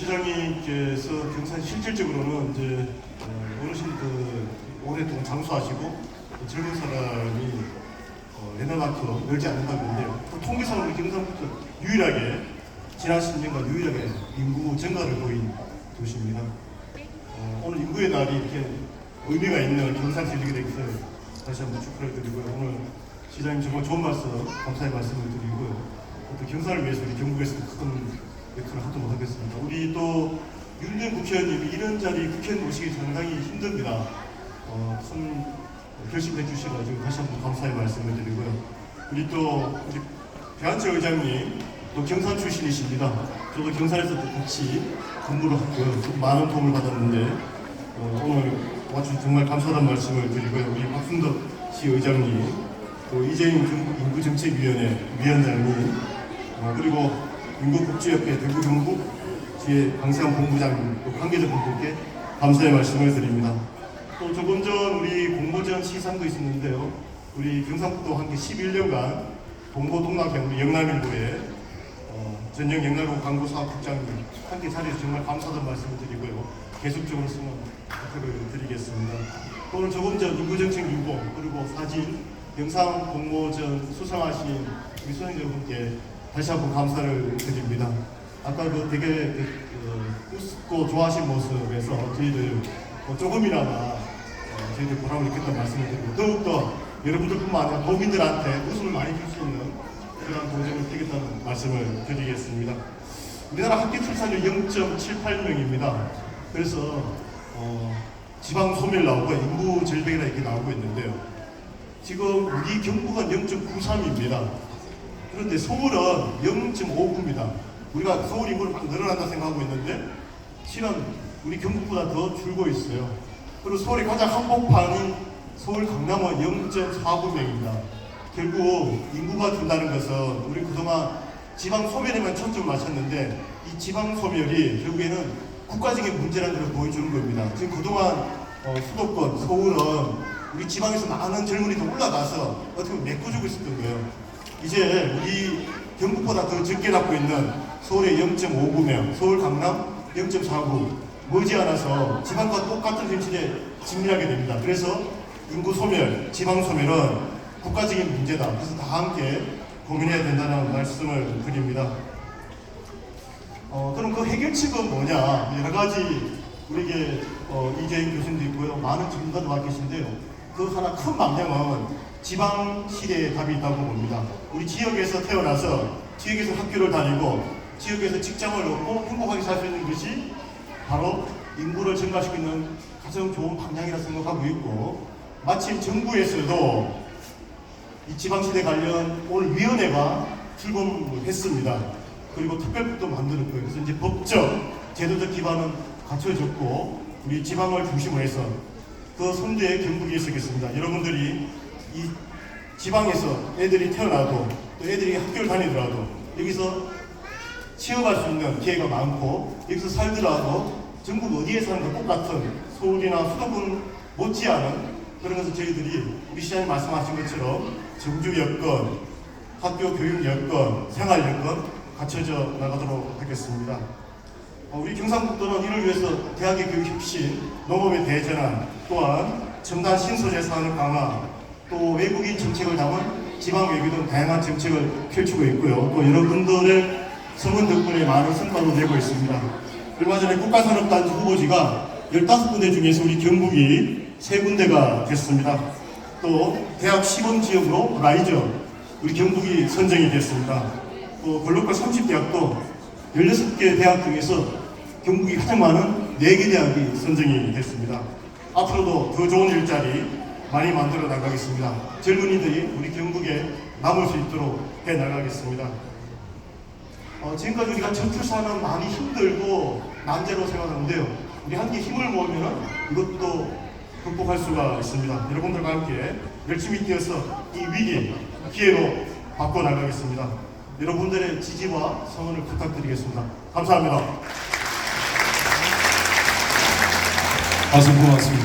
시장님께서 경산 실질적으로는 이제 어, 어르신 그 오랫동안 장수하시고 젊은 사람이 어, 에너마크 늘지 않는다고 했는데요. 또 통계상으로 경상부터 유일하게 지난 10년간 유일하게 인구 증가를 보인 도시입니다. 어, 오늘 인구의 날이 이렇게 의미가 있는 경산 지리게 되기 위해서 다시 한번 축하를 드리고요. 오늘 시장님 정말 좋은 말씀 감사의 말씀을 드리고요. 또 경산을 위해서 우리 경북에서 큰 역할을 하도록 하겠습니다. 우리 또 윤대현 국회의원님이 이런 자리 국회의원 모시기 상당히 힘듭니다. 어, 큰 결심해 주셔가지고 다시 한번 감사의 말씀을 드리고요. 우리 또 우리 배한철 의장님 또 경산 출신이십니다. 저도 경산에서 또 같이 근무를. 좀 많은 도움을 받았는데 어, 오늘 와주셔서 정말 감사하다는 말씀을 드리고요. 우리 박순덕 시 의장님, 또 이재인 인구정책위원회 위원장님, 어, 그리고 인구복지협회 대구 경북 지혜 강세환 본부장 또 관계자 분들께 감사의 말씀을 드립니다. 또 조금 전 우리 공모전 시상도 있었는데요. 우리 경상북도 함께 11년간 동고동락형 우리 영남일보에 어, 전영 영남일보 광고사업국장님 함께 자리에서 정말 감사하다는 말씀을 드리고요. 계속적으로 승원 부탁을 드리겠습니다. 또 오늘 조금 전 인구정책 유보 그리고 사진 영상 공모전 수상하신 우리 수행 여러분께 다시 한번 감사를 드립니다. 아까 그 되게 그, 그 웃고 좋아하신 모습에서 저희들 뭐 조금이나마 어, 저희들 보람을 느꼈다는 말씀을 드리고 더욱더 여러분들뿐만 아니라 도민들한테 웃음을 많이 줄 수 있는 그런 동작을 드리겠다는 말씀을 드리겠습니다. 우리나라 학교 출산율 0.78명입니다. 그래서 어, 지방 소멸 나오고 인구 절벽이라 이렇게 나오고 있는데요. 지금 우리 경북은 0.93입니다. 그런데 서울은 0.59입니다. 우리가 서울 인구를 막 늘어난다 생각하고 있는데 실은 우리 경북보다 더 줄고 있어요. 그리고 서울의 가장 한복판인 서울 강남은 0.49명입니다. 결국 인구가 준다는 것은 우리 그동안 지방 소멸에만 초점을 맞췄는데 이 지방 소멸이 결국에는 국가적인 문제라는 걸 보여주는 겁니다. 지금 그동안 어, 수도권 서울은 우리 지방에서 많은 젊은이들 올라가서 어떻게 보면 메꿔주고 있었던 거예요. 이제 우리 경북보다 더 적게 낳고 있는 서울의 0.59명, 서울 강남 0.49 머지않아서 지방과 똑같은 현실에 직면하게 됩니다. 그래서 인구 소멸, 지방 소멸은 국가적인 문제다. 그래서 다 함께 고민해야 된다는 말씀을 드립니다. 어, 그럼 그 해결책은 뭐냐? 여러 가지 우리에게 어, 이재인 교수님도 있고요. 많은 전문가도 와 계신데요. 그 하나 큰 방향은 지방 시대에 답이 있다고 봅니다. 우리 지역에서 태어나서 지역에서 학교를 다니고 지역에서 직장을 얻고 행복하게 살 수 있는 것이 바로 인구를 증가시키는 가장 좋은 방향이라 생각하고 있고 마침 정부에서도 이 지방시대 관련 오늘 위원회가 출범했습니다. 그리고 특별법도 만들었고요. 그래서 이제 법적, 제도적 기반은 갖춰졌고 우리 지방을 중심으로 해서 그 선두에 경북이 있었겠습니다. 여러분들이 이 지방에서 애들이 태어나도 또 애들이 학교를 다니더라도 여기서 취업할 수 있는 기회가 많고 여기서 살더라도 전국 어디에 사는 것 똑같은 서울이나 수도권 못지않은 그런 것을 저희들이 우리 시장님 말씀하신 것처럼 정주 여건, 학교 교육 여건, 생활 여건 갖춰져 나가도록 하겠습니다. 어, 우리 경상북도는 이를 위해서 대학의 교육 혁신, 농업의 대전환, 또한 첨단 신소재 산업 강화, 또 외국인 정책을 담은 지방 외교 등 다양한 정책을 펼치고 있고요. 또 여러분들의 성원 덕분에 많은 성과도 내고 있습니다. 얼마 전에 국가산업단지 후보지가 15군데 중에서 우리 경북이 3군데가 됐습니다. 또 대학 시범 지역으로 라이저 우리 경북이 선정이 됐습니다. 또 글로벌 30대학도 16개 대학 중에서 경북이 많은 4개 대학이 선정이 됐습니다. 앞으로도 더 좋은 일자리 많이 만들어 나가겠습니다. 젊은이들이 우리 경북에 남을 수 있도록 해 나가겠습니다. 어, 지금까지 우리가 저출산은 많이 힘들고 난제로 생각하는데요. 우리 함께 힘을 모으면 이것도 극복할 수가 있습니다. 여러분들과 함께 열심히 뛰어서 이 위기 기회로 바꿔 나가겠습니다. 여러분들의 지지와 성원을 부탁드리겠습니다. 감사합니다. 말씀 고맙습니다.